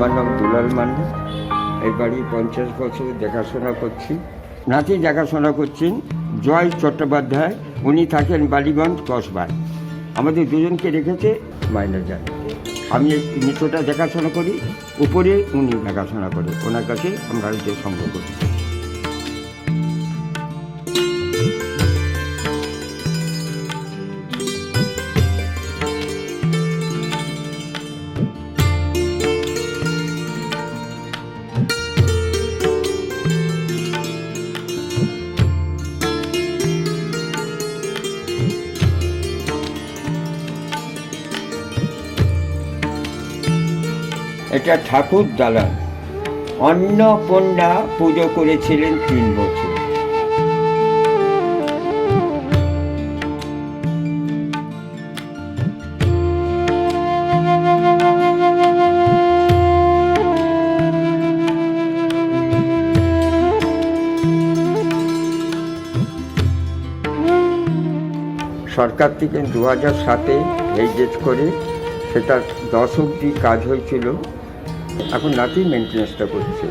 Local mandi. এই বাড়ি পঞ্চাশ বছর দেখাশোনা করছি। নাতি দেখাশোনা করছেন জয় চট্টোপাধ্যায়। উনি থাকেন বালিগঞ্জ কসবায় আমাদের দুজনকে রেখেছে মাইনার যান আমি নিচটা দেখাশোনা করি, উপরে উনি দেখাশোনা করে। ওনার কাছে আমরা সঙ্গ করি এটা ঠাকুর দালান। অন্নপূর্ণা পুজো করেছিলেন তিন বছর। সরকার থেকে দু হাজার সাতে এই ডেট করে সেটা দশ অব্দি কাজ হয়েছিল। এখন নাতি মেনটেন্যান্সটা করছে।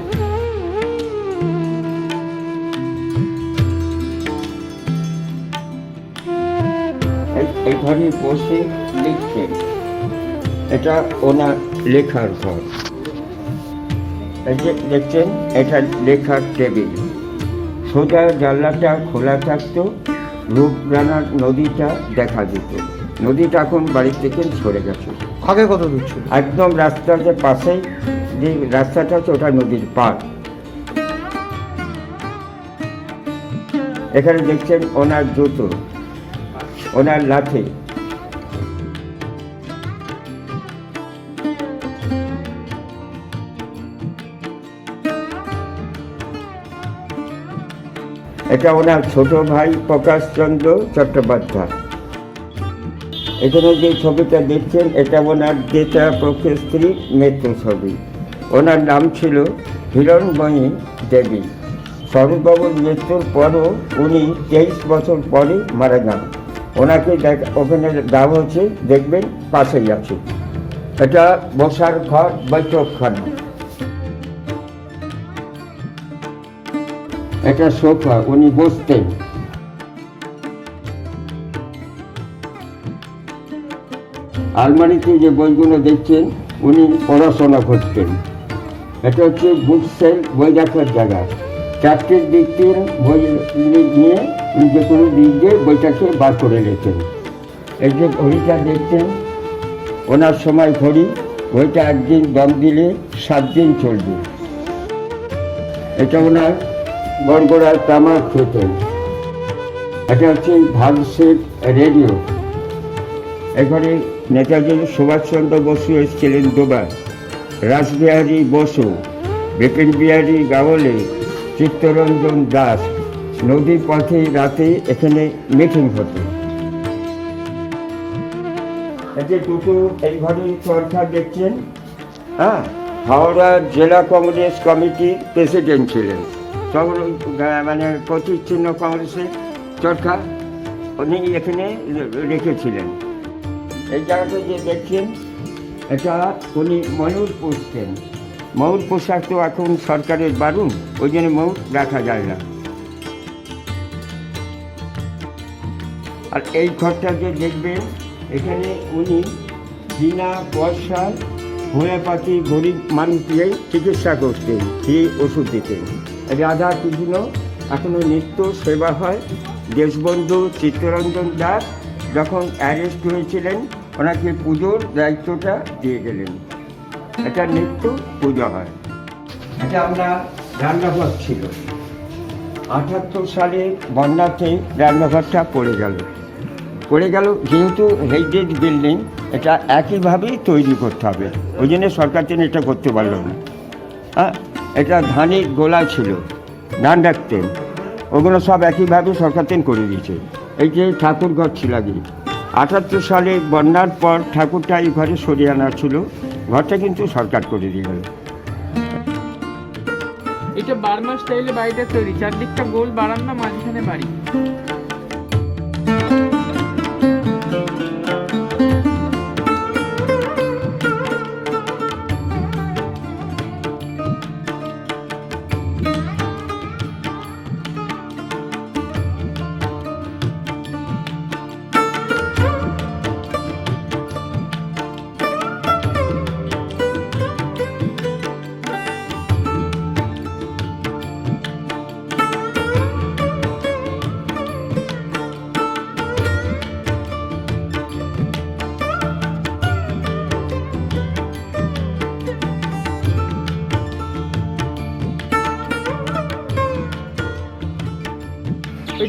ঘরে বসে লিখছেন এটা ওনার লেখার ঘর। এই যে দেখছেন এটা লেখার টেবিল। সোজা জানলাটা খোলা থাকতো রূপরানার নদীটা দেখা যেত নদীটা এখন বাড়ি থেকে সরে গেছে। আগে কত দূর ছিল? একদম রাস্তার পাশেই যে রাস্তাটা আছে ওটা নদীর পার এখানে দেখছেন ওনার জুতো, ওনার লাঠি। এটা ওনার ছোট ভাই প্রকাশচন্দ্র চট্টোপাধ্যায়। এখানে যে ছবিটা দেখছেন, এটা ওনার যেটা পক্ষের স্ত্রী মৃত্যু ছবি। ওনার নাম ছিল হিরণময়ী দেবী। স্বরূপবাবুর মৃত্যুর পরও উনি তেইশ বছর পরে মারা যান। ওনাকে দেখ ওখানে দেওয়া হচ্ছে দেখবেন, পাশেই আছে। এটা বসার ঘর, বৈঠকখানা। এটা সোফা, উনি বসতেন। আলমারিতে যে বইগুলো দেখছেন, উনি পড়াশোনা করতেন। এটা হচ্ছে বুক সেল বই রাখার জায়গা। চারটের দিক দিয়ে বই নিয়ে যে কোনো দিক দিয়ে বইটাকে বার করে রেখেন এই যে ঘড়িটা দেখছেন, ওনার সময় ঘড়ি ঘড়িটা একদিন দম দিলে সাত দিন চলবে। এটা ওনার গড়গড়ার তামাক খেতেন এটা হচ্ছে ভাগসেট রেডিও। এখানে নেতাজি সুভাষচন্দ্র বসু এসেছিলেন দুবার। রাসবিহারী বসু বিপিন বিহারী গাওয়ালে চিত্তরঞ্জন দাস। নদী পথে রাতে এখানে মিটিং হতো। এই যে দুটো এই ঘরের চরখা দেখছেন হ্যাঁ? হাওড়া জেলা কংগ্রেস কমিটির প্রেসিডেন্ট ছিলেন। মানে প্রতিচ্ছিন্ন কংগ্রেসের চরখা উনি এখানে রেখেছিলেন। এই জায়গাটা যে দেখছেন এটা উনি ময়ূর পুষতেন। ময়ূর পোশাক তো এখন সরকারের বারণ ওই জন্য ময়ূর রাখা যায় না। আর এই ঘরটা যে দেখবেন, এখানে উনি বিনা পয়সায় হোমিওপ্যাথি গরিব মানুষকে চিকিৎসা করতেন, ফ্রি ওষুধ দিতেন। রাধা কৃষ্ণ এখনও নিত্য সেবা হয়। দেশবন্ধু চিত্তরঞ্জন দাস যখন অ্যারেস্ট হয়েছিলেন ওনাকে পুজোর দায়িত্বটা দিয়ে গেলেন। এটা নিত্য পুজো হয়। এটা আমরা রান্নাঘর ছিল। আঠাত্তর সালে বন্যাতে রান্নাঘরটা পড়ে গেল। পড়ে গেল যেহেতু হেরিটেজ বিল্ডিং এটা একইভাবেই তৈরি করতে হবে। ওই জন্য সরকার থেকে এটা করতে পারল না। হ্যাঁ এটা ধানের গোলা ছিল, ধান রাখতেন। ওগুলো সব একইভাবে সরকার থেকে করে দিয়েছে। এই যে ঠাকুর ঘর ছিল আগে। আটাত্তর সালে বন্যার পর ঠাকুরটা এই ঘরে সরিয়ে আনা ছিল। ঘরটা কিন্তু সরকার করে দিল। এটা বার্মা স্টাইলে বাড়িটা তৈরি। চারদিকটা গোল বারান্দা, মাঝখানে বাড়ি।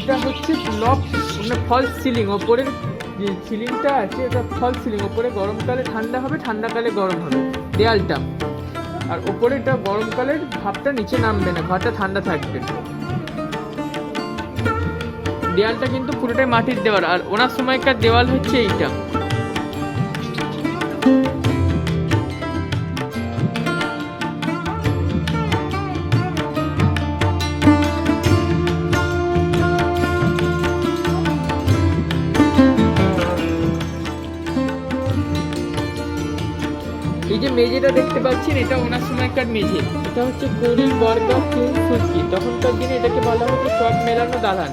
এটা হচ্ছে ব্লক মানে ফলস সিলিং ওপরের যে সিলিংটা আছে, এটা ফলস সিলিং ওপরে গরমকালে ঠান্ডা হবে, ঠান্ডাকালে গরম হবে, দেয়ালটা। আর ওপরে এটা গরমকালের ভাবটা নিচে নামবে না, ঘরটা ঠান্ডা থাকবে। দেয়ালটা কিন্তু পুরোটাই মাটির দেওয়াল, আর ওনার সময়কার দেওয়াল হচ্ছে এইটা। এই যে মেঝেটা দেখতে পাচ্ছেন, এটা ওনার সময়কার মেঝে। এটা হচ্ছে কড়ি বর্গা চুন ফুলকি। তখনকার দিনে এটাকে বলা হতো সব মেলানো দালান।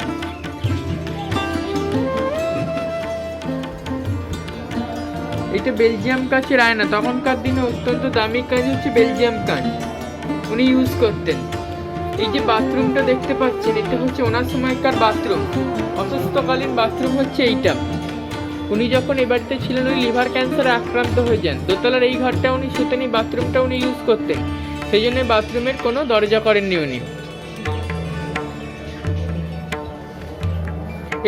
এটা বেলজিয়াম কাচের আয়না। তখনকার দিনে অত্যন্ত দামি কাজ হচ্ছে বেলজিয়াম কাচ। উনি ইউজ করতেন। এই যে বাথরুমটা দেখতে পাচ্ছেন, এটা হচ্ছে ওনার সময়কার বাথরুম। অসুস্থকালীন বাথরুম হচ্ছে এইটা। উনি যখন এ বাড়িতে ছিলেন, উনি লিভার ক্যান্সারে আক্রান্ত হয়ে যান। দোতলার এই ঘরটা উনি শুতেনি বাথরুমটা উনি ইউজ করতেন। সেই জন্য বাথরুমের কোনো দরজা করেননি উনি।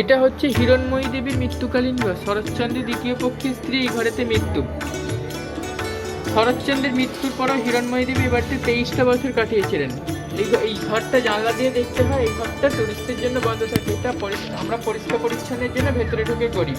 এটা হচ্ছে হিরণময়ী দেবীর মৃত্যুকালীন ঘর। শরৎচন্দ্রের দ্বিতীয় পক্ষের স্ত্রী এই ঘরেতে মৃত্যু। শরৎচন্দ্রের মৃত্যুর পরও হিরণময়ী দেবী এই তেইশটা বছর কাটিয়েছিলেন। এই এই ঘরটা জানলা দিয়ে দেখতে হয়, এই ঘরটা টুরিস্টের জন্য বন্ধ থাকে। এটা আমরা পরিষ্কার পরিচ্ছন্নের জন্য ভেতরে ঢুকে করি।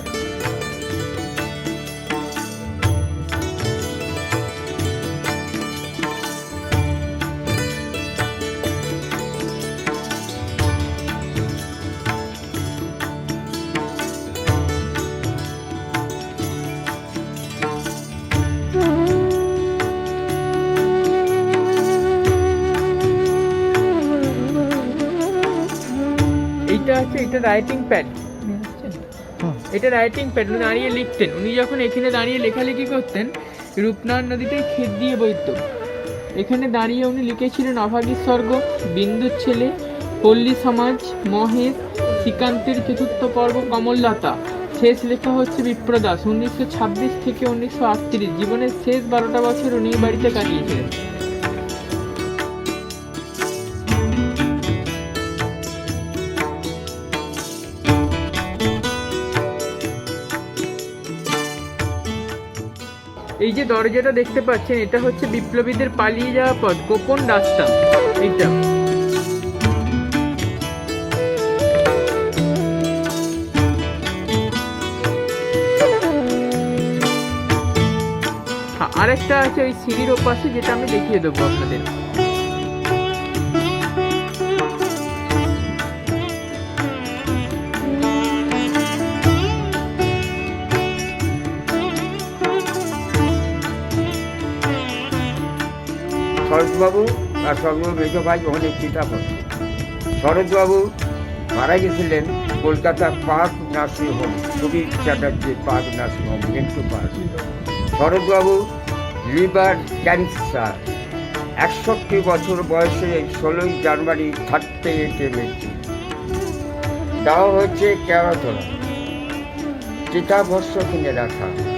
এটা রাইটিং প্যাড এটা রাইটিং প্যাড উনি দাঁড়িয়ে লিখতেন। উনি যখন এখানে দাঁড়িয়ে লেখালেখি করতেন রূপনারায়ণ নদীতে ক্ষেত দিয়ে বইত। এখানে দাঁড়িয়ে উনি লিখেছিলেন অভাগীর স্বর্গ বিন্দুর ছেলে পল্লী সমাজ মহেশ শ্রীকান্তের চতুর্থ পর্ব কমললতা। শেষ লেখা হচ্ছে বিপ্রদাস। উনিশশো ছাব্বিশ থেকে উনিশশো আটত্রিশ। জীবনের শেষ বারোটা বছর উনি বাড়িতে কাটিয়েছিলেন। এই যে দরজাটা দেখতে পাচ্ছেন, এটা হচ্ছে বিপ্লবীদের পালিয়ে যাওয়া পথ, গোপন রাস্তা। এটা আরেকটা আছে ওই সিঁড়ির ওপাশে, যেটা আমি দেখিয়ে দেবো আপনাদের। শরৎবাবু আর শরৎবাবু মেজ ভাই অনেক চিতাপত শরৎবাবু মারা গেছিলেন Kolkata park nursing home Subir Chatterjee park nursing home Mintu park. শরৎবাবু liver cancer একষট্টি বছর বয়সে ষোলোই জানুয়ারি থার্টি এইটে মৃত্যু। দেওয়া হচ্ছে কেরাতলা। চিতাভস্য কিনে রাখা।